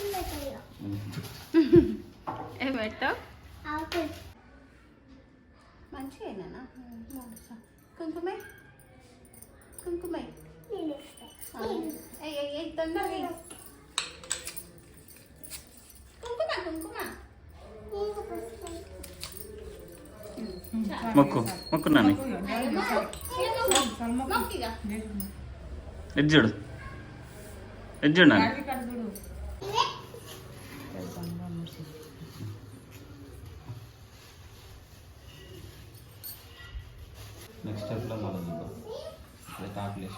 ఏం పెట్టావు మంచిగా కుంకుమే? కుంకుమే. తొందరగా. కుంకుమ కుంకుమ. మొక్కు మొక్కు నాని. ఇది చూడు. నాని నెక్స్ట్ స్టెప్లో కాకులేసి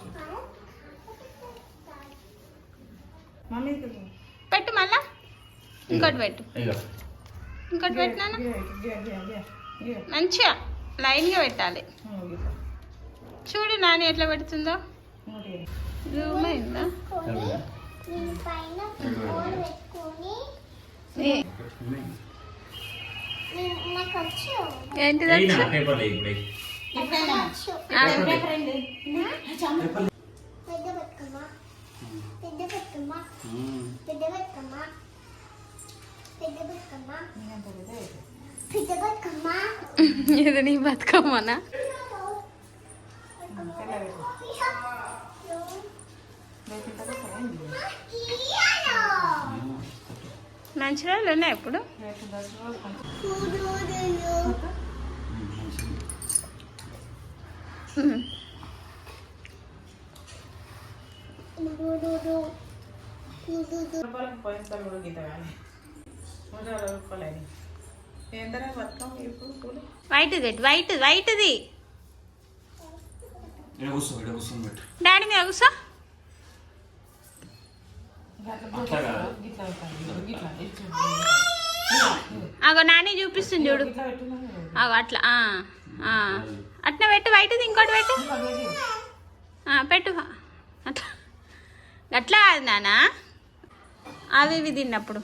పెట్టు మళ్ళా? ఇంకోటి పెట్టు. ఇక ఇంకోటి పెట్టినాను? మంచిగా లైన్గా పెట్టాలి. చూడు నాని ఎట్లా పెడుతుందో. జూమ్ అయిందా? ఏంటిది ఇది నీ బతుకమ్మనా? ఎంతనే బతుకమ్మ ఇప్పుడు పూలు వైట్ వైట్ది డాడీ మీద కూర్చో గట్ల అట్లా కాదు. గిట్ల పెట్టాలి గిట్ల ఇచ్చు అగో నాని చూపిస్తుంది చూడు. అగో అట్లా ఆ, అట్లా పెట్టు బయటది ఇంకోటి పెట్టు. పెట్టు. అట్లా. అట్లా కాదు నానా. అవి ఇవి తిన్నప్పుడు.